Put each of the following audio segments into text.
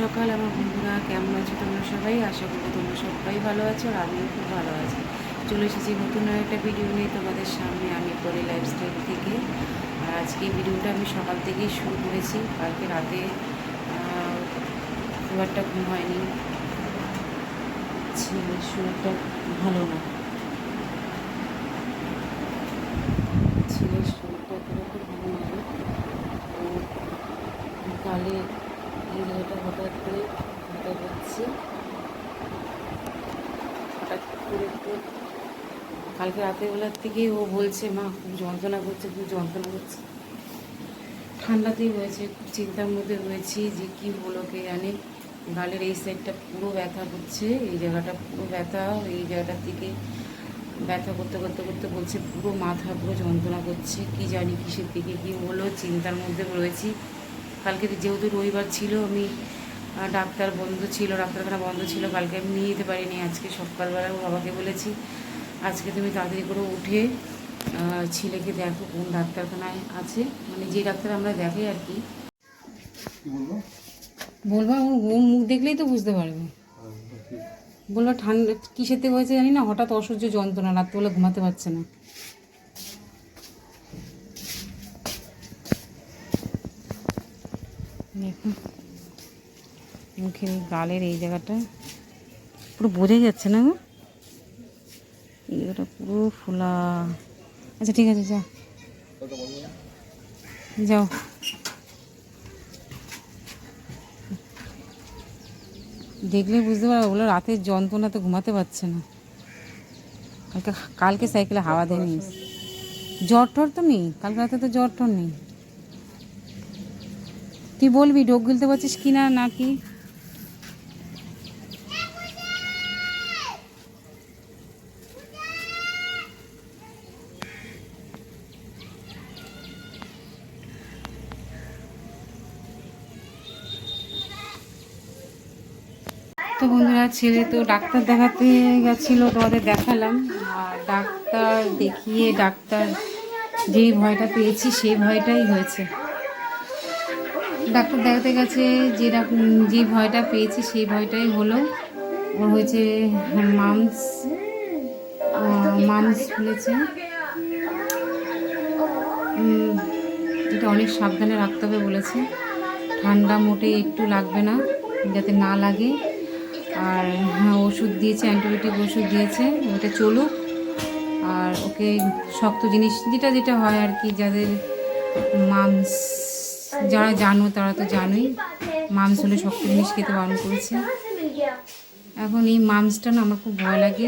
সকাল, আমার বন্ধুরা, কেমন আছো তোমরা সবাই? আশা করি তোমরা সবাই ভালো আছো আর আমিও খুব ভালো আছি। চলে এসেছি নতুন একটা ভিডিও নিয়ে তোমাদের সামনে আমি করি লাইফস্টাইল থেকে। আর আজকে ভিডিওটা আমি সকাল থেকেই শুরু করেছি। কালকে রাতে খুব একটা ঘুম হয়নি। শরীরটা ভালো না। ছেলের শরীরটা খুব ভালো না। কালে জায়গাটা হঠাৎ করে হঠাৎ হচ্ছে হঠাৎ করে একটু কালকে রাতের বেলার থেকে ও বলছে, মা, খুব যন্ত্রণা করছে, খুব যন্ত্রণা করছে। ঠান্ডাতেই হয়েছে খুব চিন্তার মধ্যে রয়েছি যে কি হলো কে জানে। গালের এই সাইডটা পুরো ব্যথা করছে, এই জায়গাটা পুরো ব্যথা, এই জায়গাটার দিকে ব্যথা করতে করতে করতে বলছে, পুরো মাথা পুরো যন্ত্রণা করছে, কি জানি কিসের দিকে কি হলো? চিন্তার মধ্যে রয়েছি। কালকে তো যেহেতু রবিবার ছিল আমি ডাক্তার বন্ধ ছিল ডাক্তারখানা বন্ধ ছিল কালকে আমি নিয়ে যেতে পারিনি আজকে সকালবেলা ওর বাবাকে বলেছি আজকে তুমি তাড়াতাড়ি করে উঠে ছেলেকে দেখো কোন ডাক্তারখানায় আছে মানে যে ডাক্তার আমরা দেখি আর কি। বলব? বলব ও মুখ দেখলেই তো বুঝতে পারবে। বলল ঠান্ডা কিসের থেকে হয়েছে জানি না হঠাৎ অসহ্য যন্ত্রণা রাত্রেবেলা ঘুমাতে পারছে না। দেখুন। মুখের এই গালের এই জায়গাটা। পুরো বোঝাই যাচ্ছে না গো? এই জায়গাটা পুরো ফোলা। আচ্ছা ঠিক আছে, যা। যাও। দেখলে বুঝতে পারো ওগুলো রাতের যন্ত্রণাতে ঘুমাতে পারছে না। কালকে কালকে সাইকেলে হাওয়া দেয়নি। জ্বর টর তো নেই? কালকে রাতে তো জ্বর টর নেই। তুই বলবি ডোক গিলতে পারছিস কি না না কি তো বন্ধুরা, ছেলে তো ডাক্তার দেখাতে গেছিল, তোমাদের দেখালাম। আর ডাক্তার দেখিয়ে, ডাক্তার যেই ভয়টা পেয়েছি, সেই ভয়টাই হয়েছে। ডাক্তার দেখাতে গেছে যে যে ভয়টা পেয়েছি সেই ভয়টাই হলো। ওর হয়েছে মামস মামস ফুলেছে এটা অনেক সাবধানে রাখতে হবে বলেছে। ঠান্ডা মোটে একটু লাগবে না, যাতে না লাগে। আর হ্যাঁ ওষুধ দিয়েছে, অ্যান্টিবায়োটিক ওষুধ দিয়েছে, ওটা চলুক। আর ওকে শক্ত জিনিস, যেটা যেটা হয় আর কি, যাদের মাংস যারা জানো তারা তো জানোই মাংস হলে শক্ত জিনিস খেতে বারণ করেছে। এখন এই মাংসটা না আমার খুব ভয় লাগে।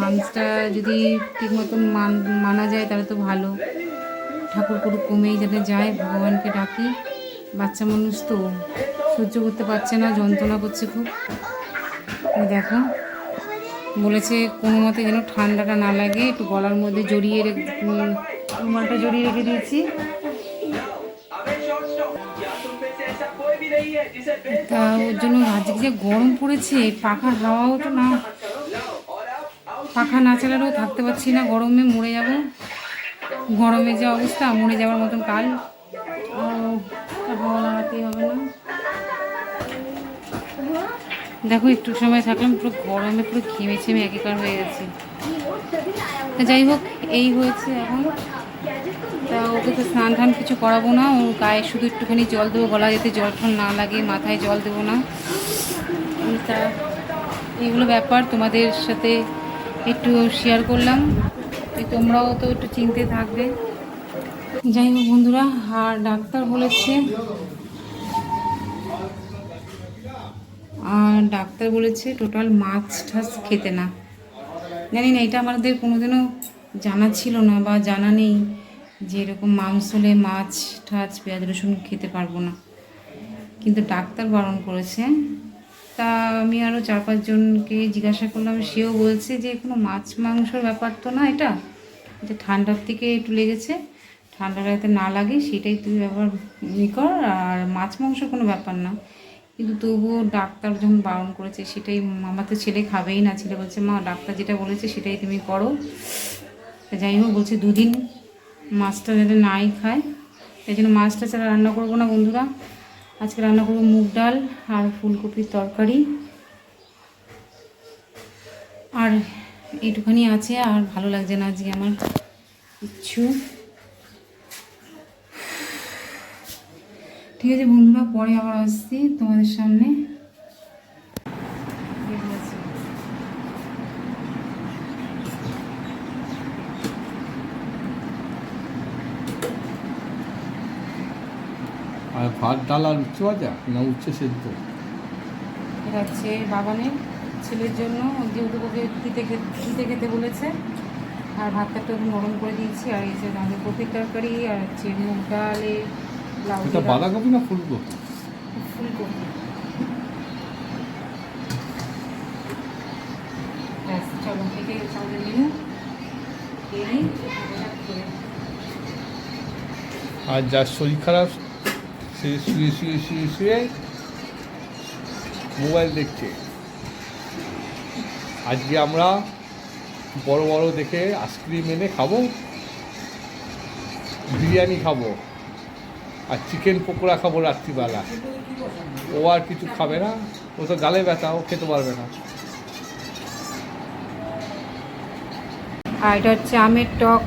মাংসটা যদি ঠিক মতন মান যায় তাহলে তো ভালো। ঠাকুর করুক কমেই যাতে যায়, ভগবানকে ডাকি। বাচ্চা মানুষ তো সহ্য করতে পারছে না, যন্ত্রণা করছে খুব। দেখো, বলেছে কোনো মতে যেন ঠান্ডাটা না লাগে, একটু গলার মধ্যে জড়িয়ে রেখে রুমালটা জড়িয়ে রেখে দিয়েছি। তা ওর জন্য আজকে যে গরম পড়েছে পাখার হাওয়াও তো না। পাখা না চালালেও থাকতে পারছি না, গরমে মরে যাব। গরমে যে অবস্থা, মরে যাওয়ার মতন কাল। হাওয়া লাগাতেই হবে না। দেখো, একটু সময় থাকলাম, পুরো গরমে পুরো ঘেমে ছেমে একাকার হয়ে গেছে। যাই হোক, এই হয়েছে এখন। তা ওকে তো স্নান টান কিছু করাবো না। ওর গায়ে শুধু একটুখানি জল দেবো গলা যাতে জল টল না লাগে, মাথায় জল দেবো না। তা এগুলো ব্যাপার তোমাদের সাথে একটু শেয়ার করলাম। তোমরাও তো একটু চিনতে থাকবে। যাই হোক বন্ধুরা, আর ডাক্তার বলেছে, আর ডাক্তার বলেছে টোটাল মাছ টাছ খেতে না। জানি না, এটা আমাদের কোনোদিনও জানা ছিল না বা জানা নেই। যে এরকম মাংস হলে মাছ টাছ, পেঁয়াজ, রসুন খেতে পারব না। কিন্তু ডাক্তার বারণ করেছে। তা আমি আরও চার পাঁচজনকে জিজ্ঞাসা করলাম, সেও বলছে যে কোনো মাছ মাংসর ব্যাপার তো না এটা? এটা ঠান্ডার থেকে একটু লেগেছে। ঠান্ডা যাতে না লাগে, সেটাই তুই ব্যবহার ই কর, আর মাছ মাংস কোনো ব্যাপার না। কিন্তু তবুও ডাক্তার যখন বারণ করেছে, সেটাই আমার তো ছেলে খাবেই না। ছেলে বলছে, মা, ডাক্তার যেটা বলেছে সেটাই তুমি করো। যাই হোক, বলছে, দুদিন মাছটা যাতে নাই খায়, তাই জন্য মাছটা ছাড়া রান্না করব না বন্ধুরা। আজকে রান্না করব মুগ ডাল আর ফুলকপির তরকারি। আর এইটুখানি আছে, আর ভালো লাগছে না আজকে আমার কিচ্ছু। ঠিক আছে বন্ধুরা, পরে আবার আসছি তোমাদের সামনে ঠিক আছে। আর ভাত ডাল আর উচ্চ ভাজা? না উচ্ছে সেদ্ধ? এটা হচ্ছে বাগানের ছেলের জন্য যেহেতু ওকে দিতে খেতে দিতে খেতে বলেছে। আর ভাতটা একটু নরম করে দিয়েছি আর এই যে আমাদের কপির তরকারি আর হচ্ছে মুগ ডালে লাউ এটা বাঁধাকপি না ফুলকপি? ফুলকপি। চলো এটাই হচ্ছে আমাদের মেনু। আর যার শরীর খারাপ সে, শুয়ে শুয়ে শুয়ে শুয়ে মোবাইল দেখছে। আজকে আমরা বড় বড় দেখে আইসক্রিম এনে খাব, বিরিয়ানি খাব, আর চিকেন পকোড়া খাব রাত্রিবেলা। ও আর কিছু খাবে না, ও তো গালে ব্যথা, ও খেতে পারবে না। আর এটা হচ্ছে আমের টক,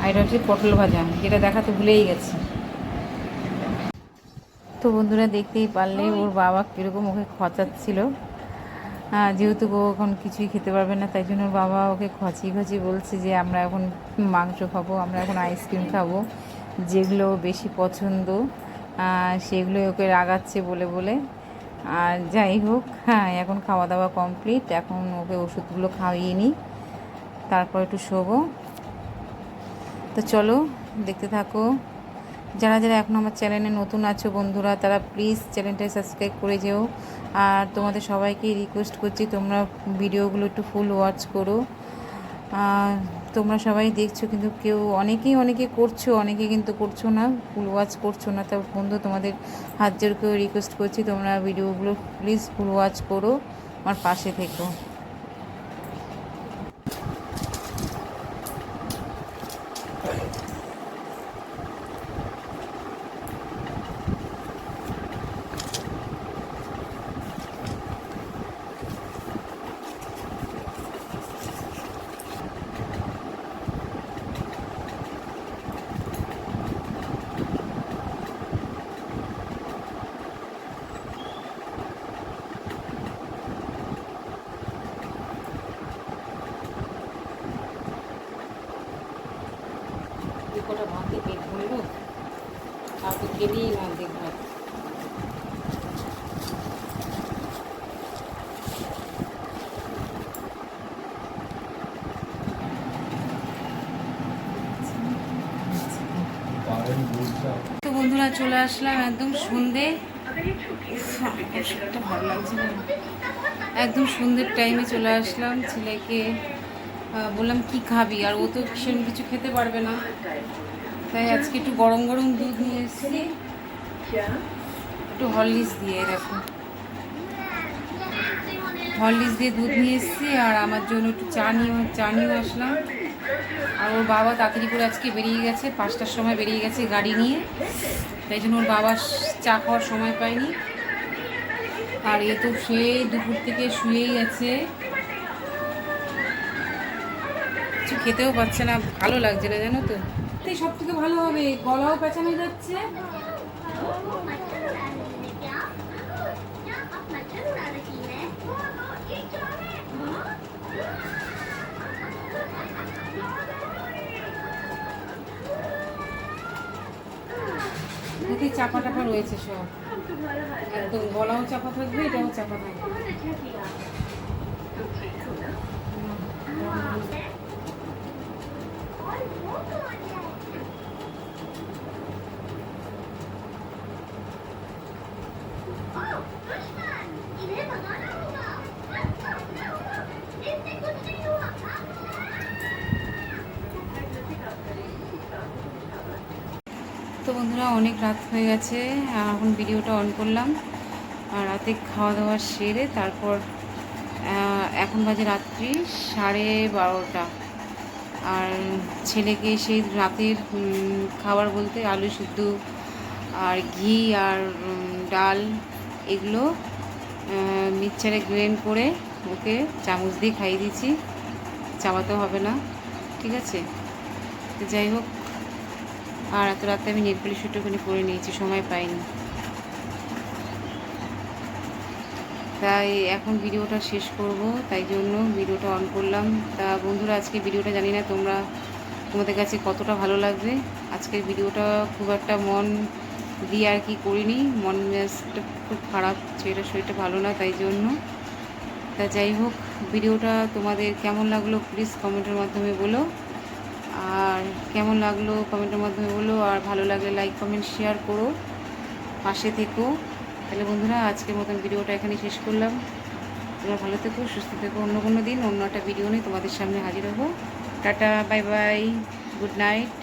আর এটা হচ্ছে পটল ভাজা যেটা দেখাতে ভুলেই গেছি। তো বন্ধুরা দেখতেই পারলে ওর বাবা কীরকম ওকে খচাচ্ছিল। যেহেতু ও এখন কিছুই খেতে পারবে না তাই জন্য ওর বাবা ওকে খচিয়ে খচি বলছে যে আমরা এখন মাংস খাব আমরা এখন আইসক্রিম খাব। যেগুলো বেশি পছন্দ সেগুলো ওকে রাগাচ্ছে বলে বলে। আর যাই হোক হ্যাঁ এখন খাওয়া দাওয়া কমপ্লিট এখন ওকে ওষুধগুলো খাইয়ে নিই। তারপর একটু শোবো। তো চলো দেখতে থাকো। যারা যারা এখন আমার চ্যানেলে নতুন আছো বন্ধুরা, তারা প্লিজ চ্যানেলটা সাবস্ক্রাইব করে যেও। আর তোমাদের সবাইকে রিকোয়েস্ট করছি, তোমরা ভিডিওগুলো একটু ফুল ওয়াচ করো। তোমরা সবাই দেখছ, কিন্তু কেউ অনেকেই, অনেকে করছ, অনেকে কিন্তু করছ না ফুল ওয়াচ করছ না। তা বন্ধু, তোমাদের হাত জোর রিকোয়েস্ট করছি, তোমরা ভিডিওগুলো প্লিজ ফুল ওয়াচ করো, আমার পাশে থেকো যে কটা ভাতে পেট ভরলো তারপর খেলেই না অর্ধেক ভাত তো বন্ধুরা চলে আসলাম একদম সন্ধে। ভালো লাগছে একদম সন্ধ্যের টাইমে চলে আসলাম। ছেলেকে বললাম, কি খাবি? আর ও তো ভীষণ কিছু খেতে পারবে না। তাই আজকে একটু গরম গরম দুধ নিয়ে এসেছি। একটু হরলিক্স দিয়ে দেখো। হরলিক্স দিয়ে দুধ নিয়ে এসেছি আর আমার জন্য একটু চা নিয়ে চা নিয়ে আসলাম। আর ওর বাবা তাড়াতাড়ি করে আজকে বেরিয়ে গেছে, পাঁচটার সময় বেরিয়ে গেছে গাড়ি নিয়ে। তাই জন্য ওর বাবা চা খাওয়ার সময় পায়নি। আর এ তো সে দুপুর থেকে শুয়েই আছে। কিছু খেতেও পাচ্ছে না, ভালো লাগছে না জানো তো? এই সব থেকে ভালো হবে, গলাও পেঁচানো যাচ্ছে এতে চাপা টাপা রয়েছে সব। একদম গলাও চাপা থাকবে এটাও চাপা থাকবে। Thank you. বন্ধুরা, অনেক রাত হয়ে গেছে। এখন ভিডিওটা অন করলাম। আর রাতে খাওয়া দাওয়া সেরে তারপর এখন বাজে রাত্রি সাড়ে বারোটা। আর ছেলেকে সেই রাতের খাবার বলতে আলু সিদ্ধ আর ঘি আর ডাল এগুলো মিক্সচারে গ্রেন্ড করে ওকে চামচ দিয়ে খাইয়ে দিয়েছি। চাবাতে হবে না। ঠিক আছে? যাই হোক আর এত রাতে আমি নেট পলিশ একটুখানি করে নিয়েছি, সময় পাইনি। তাই এখন ভিডিওটা শেষ করব, তাই জন্য ভিডিওটা অন করলাম। তা বন্ধুরা, আজকে ভিডিওটা জানি না তোমরা, তোমাদের কাছে কতটা ভালো লাগবে। আজকের ভিডিওটা খুব একটা মন দিয়ে আর কি করিনি, মন মেজাজটা খুব খারাপ ছেলেটার শরীরটা ভালো না, তাই জন্য। তা যাই হোক, ভিডিওটা তোমাদের কেমন লাগল প্লিজ কমেন্টের মাধ্যমে বলো। আর কেমন লাগল কমেন্টের মাধ্যমে বলো, আর ভালো লাগলে লাইক কমেন্ট শেয়ার করো। পাশে থেকো। তাহলে বন্ধুরা, আজকের মতন ভিডিওটা এখানে শেষ করলাম। তোমরা ভালো থেকো, সুস্থ থেকো। অন্য কোনো দিন অন্য একটা ভিডিও নিয়ে তোমাদের সামনে হাজির হব। Tata bye bye good night